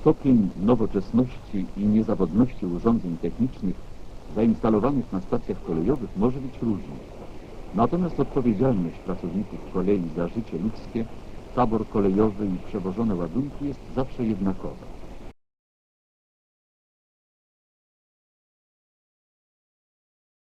Stopień nowoczesności i niezawodności urządzeń technicznych zainstalowanych na stacjach kolejowych może być różny. Natomiast odpowiedzialność pracowników kolei za życie ludzkie, tabor kolejowy i przewożone ładunki jest zawsze jednakowa.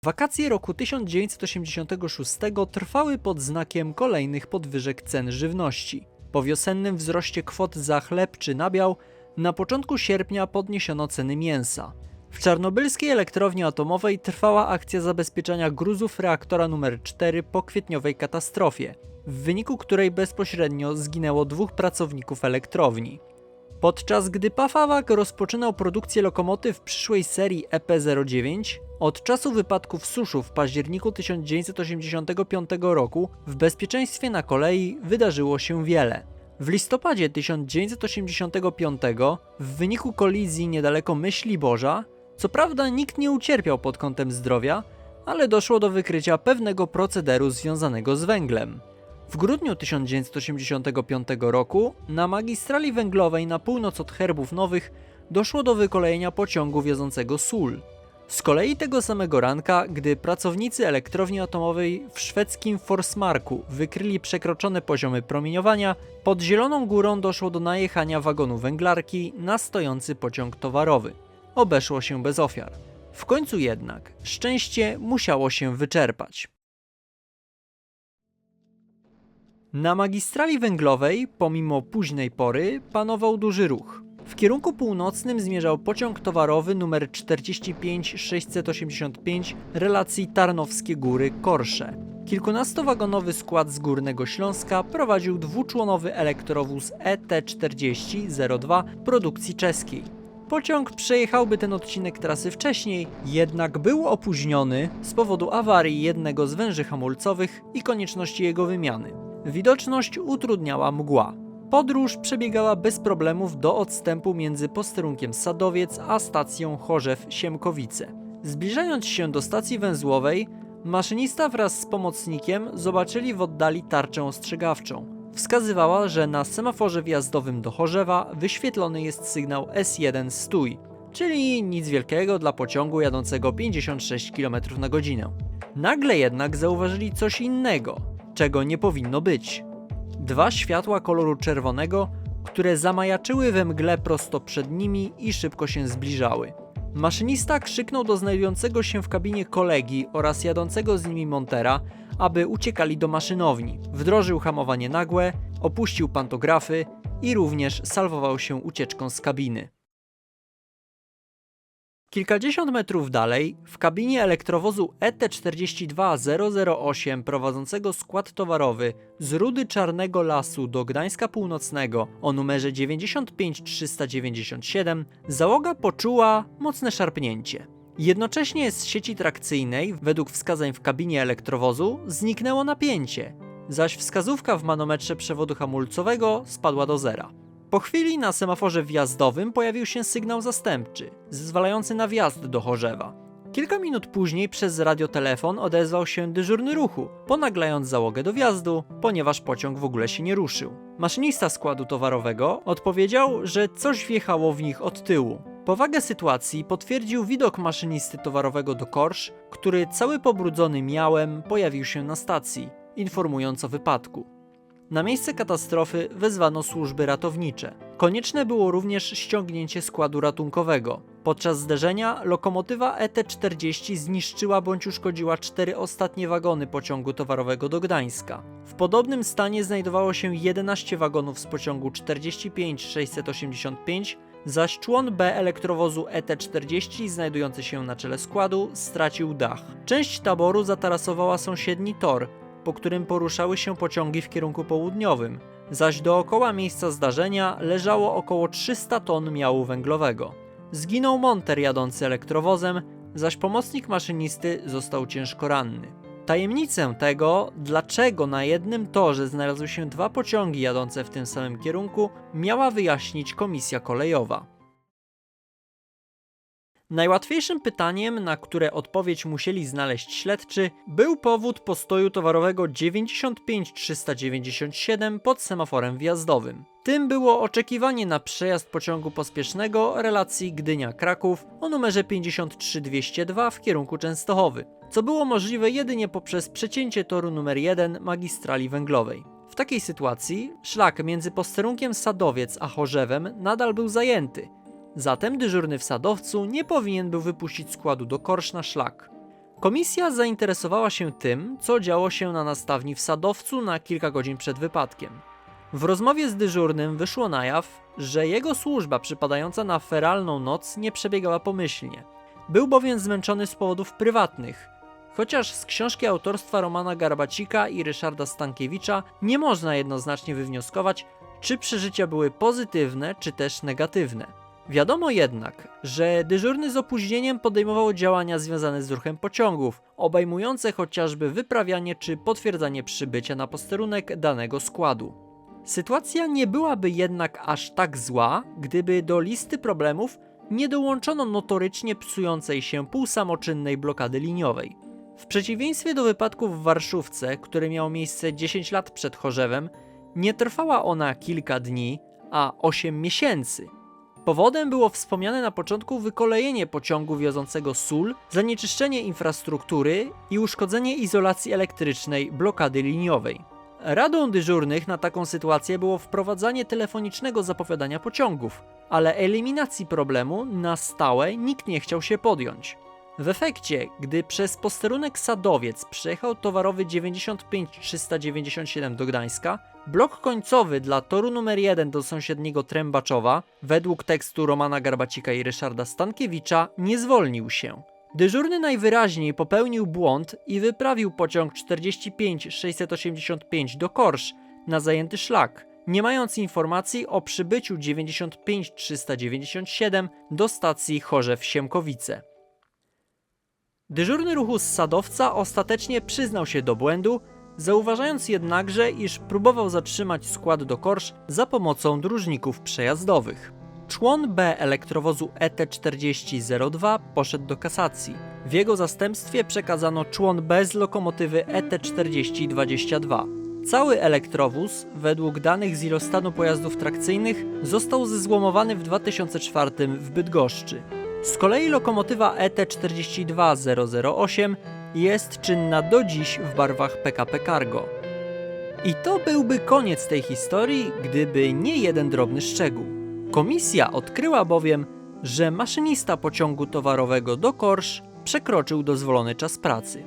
Wakacje roku 1986 trwały pod znakiem kolejnych podwyżek cen żywności. Po wiosennym wzroście kwot za chleb czy nabiał, na początku sierpnia podniesiono ceny mięsa. W czarnobylskiej elektrowni atomowej trwała akcja zabezpieczania gruzów reaktora numer 4 po kwietniowej katastrofie, w wyniku której bezpośrednio zginęło dwóch pracowników elektrowni. Podczas gdy Pafawak rozpoczynał produkcję lokomotyw przyszłej serii E EP-09, od czasu wypadku w Suszu w październiku 1985 roku w bezpieczeństwie na kolei wydarzyło się wiele. W listopadzie 1985 w wyniku kolizji niedaleko Myśli Boża, co prawda nikt nie ucierpiał pod kątem zdrowia, ale doszło do wykrycia pewnego procederu związanego z węglem. W grudniu 1985 roku na magistrali węglowej na północ od Herbów Nowych doszło do wykolejenia pociągu wiozącego sól. Z kolei tego samego ranka, gdy pracownicy elektrowni atomowej w szwedzkim Forsmarku wykryli przekroczone poziomy promieniowania, pod Zieloną Górą doszło do najechania wagonu węglarki na stojący pociąg towarowy. Obeszło się bez ofiar. W końcu jednak szczęście musiało się wyczerpać. Na magistrali węglowej, pomimo późnej pory, panował duży ruch. W kierunku północnym zmierzał pociąg towarowy numer 45685 relacji Tarnowskie Góry-Korsze. Kilkunastowagonowy skład z Górnego Śląska prowadził dwuczłonowy elektrowóz E ET4002 produkcji czeskiej. Pociąg przejechałby ten odcinek trasy wcześniej, jednak był opóźniony z powodu awarii jednego z węży hamulcowych i konieczności jego wymiany. Widoczność utrudniała mgła. Podróż przebiegała bez problemów do odstępu między posterunkiem Sadowiec a stacją Chorzew-Siemkowice. Zbliżając się do stacji węzłowej, maszynista wraz z pomocnikiem zobaczyli w oddali tarczę ostrzegawczą. Wskazywała, że na semaforze wjazdowym do Chorzewa wyświetlony jest sygnał S1 stój, czyli nic wielkiego dla pociągu jadącego 56 km na godzinę. Nagle jednak zauważyli coś innego, czego nie powinno być. Dwa światła koloru czerwonego, które zamajaczyły we mgle prosto przed nimi i szybko się zbliżały. Maszynista krzyknął do znajdującego się w kabinie kolegi oraz jadącego z nimi montera, aby uciekali do maszynowni. Wdrożył hamowanie nagłe, opuścił pantografy i również salwował się ucieczką z kabiny. Kilkadziesiąt metrów dalej, w kabinie elektrowozu E ET42008 prowadzącego skład towarowy z Rudy Czarnego Lasu do Gdańska Północnego o numerze 95397, załoga poczuła mocne szarpnięcie. Jednocześnie z sieci trakcyjnej, według wskazań w kabinie elektrowozu, zniknęło napięcie, zaś wskazówka w manometrze przewodu hamulcowego spadła do zera. Po chwili na semaforze wjazdowym pojawił się sygnał zastępczy, zezwalający na wjazd do Chorzewa. Kilka minut później przez radiotelefon odezwał się dyżurny ruchu, ponaglając załogę do wjazdu, ponieważ pociąg w ogóle się nie ruszył. Maszynista składu towarowego odpowiedział, że coś wjechało w nich od tyłu. Powagę sytuacji potwierdził widok maszynisty towarowego do Korsz, który cały pobrudzony miałem pojawił się na stacji, informując o wypadku. Na miejsce katastrofy wezwano służby ratownicze. Konieczne było również ściągnięcie składu ratunkowego. Podczas zderzenia lokomotywa E ET-40 zniszczyła bądź uszkodziła cztery ostatnie wagony pociągu towarowego do Gdańska. W podobnym stanie znajdowało się 11 wagonów z pociągu 45685, zaś człon B elektrowozu E ET-40 znajdujący się na czele składu stracił dach. Część taboru zatarasowała sąsiedni tor, po którym poruszały się pociągi w kierunku południowym, zaś dookoła miejsca zdarzenia leżało około 300 ton miału węglowego. Zginął monter jadący elektrowozem, zaś pomocnik maszynisty został ciężko ranny. Tajemnicę tego, dlaczego na jednym torze znalazły się dwa pociągi jadące w tym samym kierunku, miała wyjaśnić komisja kolejowa. Najłatwiejszym pytaniem, na które odpowiedź musieli znaleźć śledczy, był powód postoju towarowego 95397 pod semaforem wjazdowym. Tym było oczekiwanie na przejazd pociągu pospiesznego relacji Gdynia-Kraków o numerze 53202 w kierunku Częstochowy, co było możliwe jedynie poprzez przecięcie toru numer 1 magistrali węglowej. W takiej sytuacji szlak między posterunkiem Sadowiec a Chorzewem nadal był zajęty, zatem dyżurny w Sadowcu nie powinien był wypuścić składu do korsz na szlak. Komisja zainteresowała się tym, co działo się na nastawni w Sadowcu na kilka godzin przed wypadkiem. W rozmowie z dyżurnym wyszło na jaw, że jego służba przypadająca na feralną noc nie przebiegała pomyślnie. Był bowiem zmęczony z powodów prywatnych, chociaż z książki autorstwa Romana Garbacika i Ryszarda Stankiewicza nie można jednoznacznie wywnioskować, czy przeżycia były pozytywne, czy też negatywne. Wiadomo jednak, że dyżurny z opóźnieniem podejmował działania związane z ruchem pociągów, obejmujące chociażby wyprawianie czy potwierdzanie przybycia na posterunek danego składu. Sytuacja nie byłaby jednak aż tak zła, gdyby do listy problemów nie dołączono notorycznie psującej się półsamoczynnej blokady liniowej. W przeciwieństwie do wypadku w Warszówce, który miał miejsce 10 lat przed Chorzewem, nie trwała ona kilka dni, a 8 miesięcy. Powodem było wspomniane na początku wykolejenie pociągu wiozącego sól, zanieczyszczenie infrastruktury i uszkodzenie izolacji elektrycznej blokady liniowej. Radą dyżurnych na taką sytuację było wprowadzanie telefonicznego zapowiadania pociągów, ale eliminacji problemu na stałe nikt nie chciał się podjąć. W efekcie, gdy przez posterunek Sadowiec przejechał towarowy 95397 do Gdańska, blok końcowy dla toru numer 1 do sąsiedniego Trębaczowa, według tekstu Romana Garbacika i Ryszarda Stankiewicza, nie zwolnił się. Dyżurny najwyraźniej popełnił błąd i wyprawił pociąg 45685 do Korsz na zajęty szlak, nie mając informacji o przybyciu 95397 do stacji Chorzew-Siemkowice. Dyżurny ruchu Sadowca ostatecznie przyznał się do błędu, zauważając jednakże, iż próbował zatrzymać skład do korsz za pomocą dróżników przejazdowych. Człon B elektrowozu E ET4002 poszedł do kasacji. W jego zastępstwie przekazano człon B z lokomotywy E ET4022. Cały elektrowóz, według danych z ilostanu pojazdów trakcyjnych, został zezłomowany w 2004 w Bydgoszczy. Z kolei lokomotywa E ET42008 jest czynna do dziś w barwach PKP Cargo. I to byłby koniec tej historii, gdyby nie jeden drobny szczegół. Komisja odkryła bowiem, że maszynista pociągu towarowego do Korsz przekroczył dozwolony czas pracy.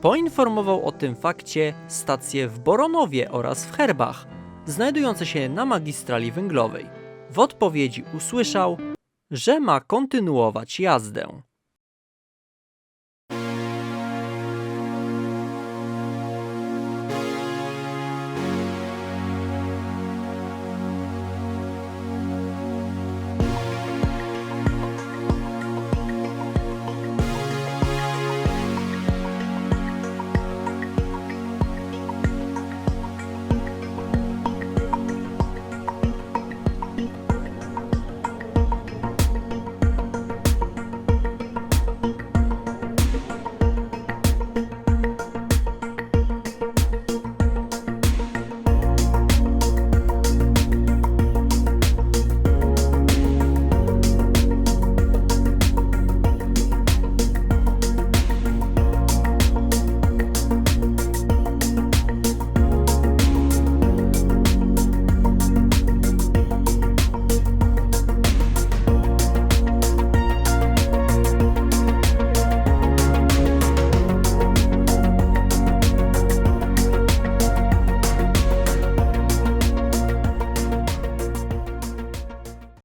Poinformował o tym fakcie stacje w Boronowie oraz w Herbach, znajdujące się na magistrali węglowej. W odpowiedzi usłyszał, że ma kontynuować jazdę.